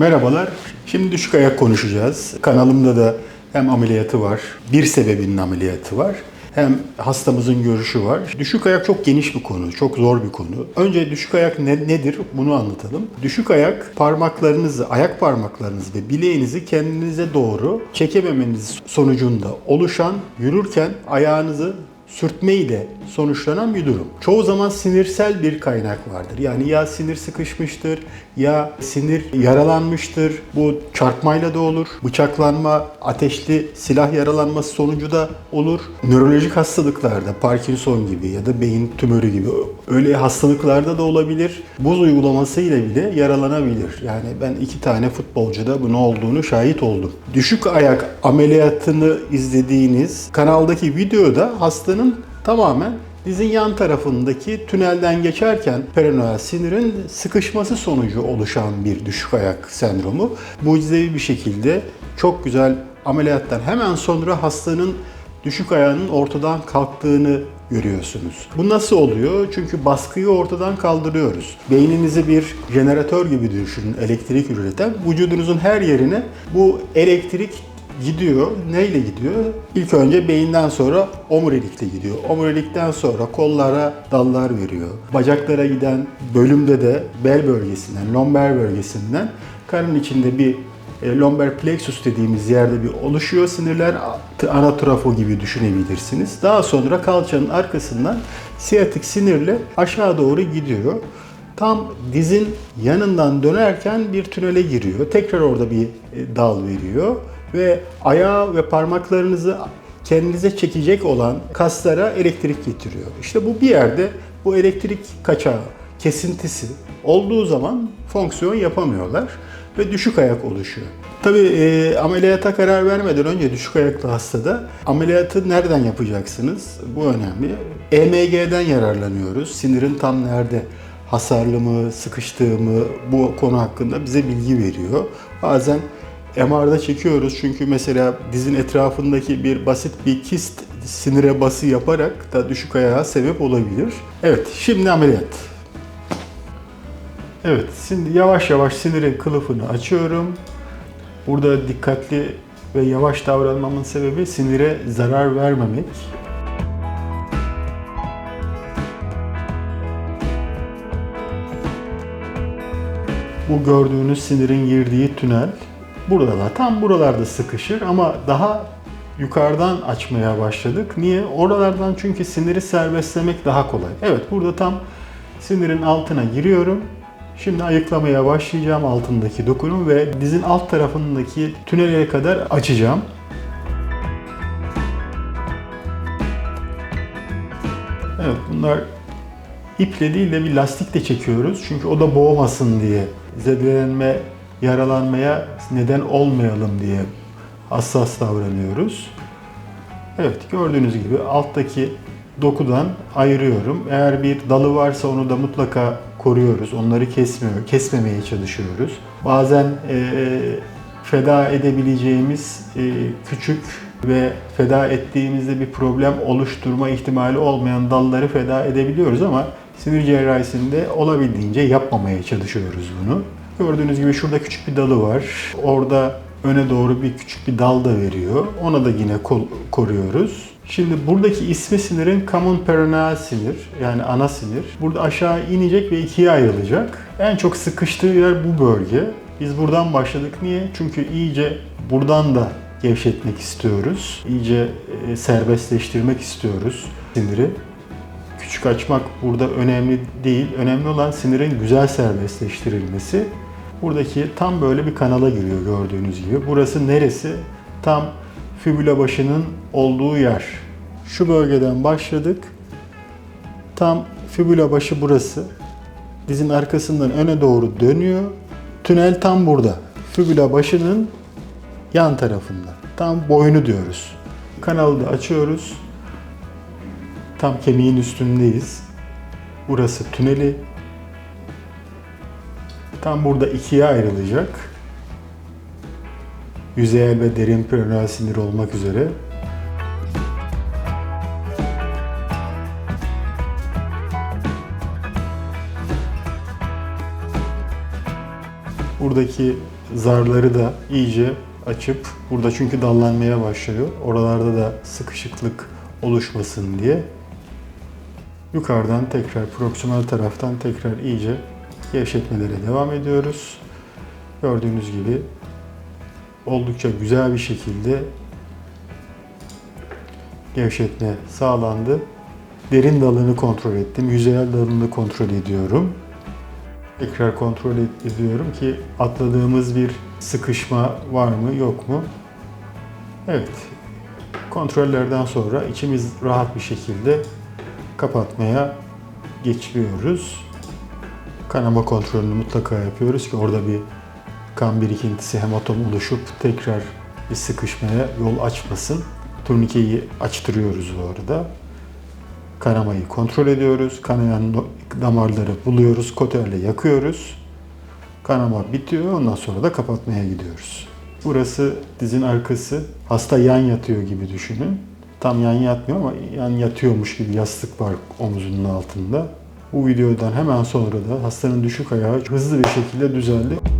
Merhabalar. Şimdi düşük ayak konuşacağız. Kanalımda da hem ameliyatı var, bir sebebinin ameliyatı var. Hem hastamızın görüşü var. Düşük ayak çok geniş bir konu, çok zor bir konu. Önce düşük ayak ne, nedir bunu anlatalım. Düşük ayak parmaklarınızı, ayak parmaklarınızı ve bileğinizi kendinize doğru çekememeniz sonucunda oluşan, yürürken ayağınızı sürtme ile sonuçlanan bir durum. Çoğu zaman sinirsel bir kaynak vardır. Yani ya sinir sıkışmıştır, ya sinir yaralanmıştır. Bu çarpmayla da olur. Bıçaklanma, ateşli silah yaralanması sonucu da olur. Nörolojik hastalıklarda, Parkinson gibi ya da beyin tümörü gibi öyle hastalıklarda da olabilir. Buz uygulaması ile bile yaralanabilir. Yani ben iki tane futbolcuda bunun olduğunu şahit oldum. Düşük ayak ameliyatını izlediğiniz kanaldaki videoda hastanın tamamen dizin yan tarafındaki tünelden geçerken perinoel sinirin sıkışması sonucu oluşan bir düşük ayak sendromu. Mucizevi bir şekilde çok güzel ameliyattan hemen sonra hastanın düşük ayağının ortadan kalktığını görüyorsunuz. Bu nasıl oluyor? Çünkü baskıyı ortadan kaldırıyoruz. Beyninizi bir jeneratör gibi düşünün, elektrik üreten. Vücudunuzun her yerine bu elektrik gidiyor. Neyle gidiyor? İlk önce beyinden sonra omurilikle gidiyor. Omurilikten sonra kollara dallar veriyor. Bacaklara giden bölümde de bel bölgesinden, lomber bölgesinden karın içinde bir e, lomber plexus dediğimiz yerde bir oluşuyor sinirler. Anatrafo gibi düşünebilirsiniz. Daha sonra kalçanın arkasından siyatik sinirle aşağı doğru gidiyor. Tam dizin yanından dönerken bir tünele giriyor. Tekrar orada bir e, dal veriyor ve ayağı ve parmaklarınızı kendinize çekecek olan kaslara elektrik getiriyor. İşte bu bir yerde bu elektrik kaçağı, kesintisi olduğu zaman fonksiyon yapamıyorlar ve düşük ayak oluşuyor. Tabii e, ameliyata karar vermeden önce düşük ayaklı hastada ameliyatı nereden yapacaksınız? Bu önemli. EMG'den yararlanıyoruz. Sinirin tam nerede hasarlı mı, sıkıştığı mı bu konu hakkında bize bilgi veriyor. Bazen MR'da çekiyoruz çünkü mesela dizin etrafındaki bir basit bir kist sinire bası yaparak da düşük ayağa sebep olabilir. Evet, şimdi ameliyat. Evet, şimdi yavaş yavaş sinirin kılıfını açıyorum. Burada dikkatli ve yavaş davranmamın sebebi sinire zarar vermemek. Bu gördüğünüz sinirin girdiği tünel burada da tam buralarda sıkışır ama daha yukarıdan açmaya başladık. Niye? Oralardan çünkü siniri serbestlemek daha kolay. Evet burada tam sinirin altına giriyorum. Şimdi ayıklamaya başlayacağım altındaki dokunu ve dizin alt tarafındaki tünele kadar açacağım. Evet bunlar iple değil de bir lastikle çekiyoruz. Çünkü o da boğmasın diye. Zedelenme, yaralanmaya neden olmayalım diye hassas davranıyoruz. Evet gördüğünüz gibi alttaki dokudan ayırıyorum. Eğer bir dalı varsa onu da mutlaka koruyoruz. Onları kesmiyor, kesmemeye çalışıyoruz. Bazen e, feda edebileceğimiz e, küçük ve feda ettiğimizde bir problem oluşturma ihtimali olmayan dalları feda edebiliyoruz ama sinir cerrahisinde olabildiğince yapmamaya çalışıyoruz bunu. Gördüğünüz gibi şurada küçük bir dalı var. Orada öne doğru bir küçük bir dal da veriyor. Ona da yine kol- koruyoruz. Şimdi buradaki ismi sinirin common peroneal sinir yani ana sinir. Burada aşağı inecek ve ikiye ayrılacak. En çok sıkıştığı yer bu bölge. Biz buradan başladık. Niye? Çünkü iyice buradan da gevşetmek istiyoruz. İyice e, serbestleştirmek istiyoruz siniri. Küçük açmak burada önemli değil. Önemli olan sinirin güzel serbestleştirilmesi. Buradaki tam böyle bir kanala giriyor gördüğünüz gibi. Burası neresi? Tam fibula başının olduğu yer. Şu bölgeden başladık. Tam fibula başı burası. Dizin arkasından öne doğru dönüyor. Tünel tam burada. Fibula başının yan tarafında. Tam boynu diyoruz. Kanalı da açıyoruz. Tam kemiğin üstündeyiz. Burası tüneli. Tam burada ikiye ayrılacak. Yüzeyel ve derin peroneal sinir olmak üzere. Buradaki zarları da iyice açıp burada çünkü dallanmaya başlıyor. Oralarda da sıkışıklık oluşmasın diye yukarıdan tekrar proksimal taraftan tekrar iyice gevşetmelere devam ediyoruz. Gördüğünüz gibi oldukça güzel bir şekilde gevşetme sağlandı. Derin dalını kontrol ettim. Yüzeyel dalını kontrol ediyorum. Tekrar kontrol ed- ediyorum ki atladığımız bir sıkışma var mı yok mu? Evet. Kontrollerden sonra içimiz rahat bir şekilde kapatmaya geçiyoruz. Kanama kontrolünü mutlaka yapıyoruz ki orada bir kan birikintisi, hematom oluşup tekrar bir sıkışmaya yol açmasın. Turnikeyi açtırıyoruz bu arada. Kanamayı kontrol ediyoruz. Kanayan damarları buluyoruz. Koterle yakıyoruz. Kanama bitiyor. Ondan sonra da kapatmaya gidiyoruz. Burası dizin arkası. Hasta yan yatıyor gibi düşünün. Tam yan yatmıyor ama yan yatıyormuş gibi yastık var omzunun altında. Bu videodan hemen sonra da hastanın düşük ayağı hızlı bir şekilde düzeldi.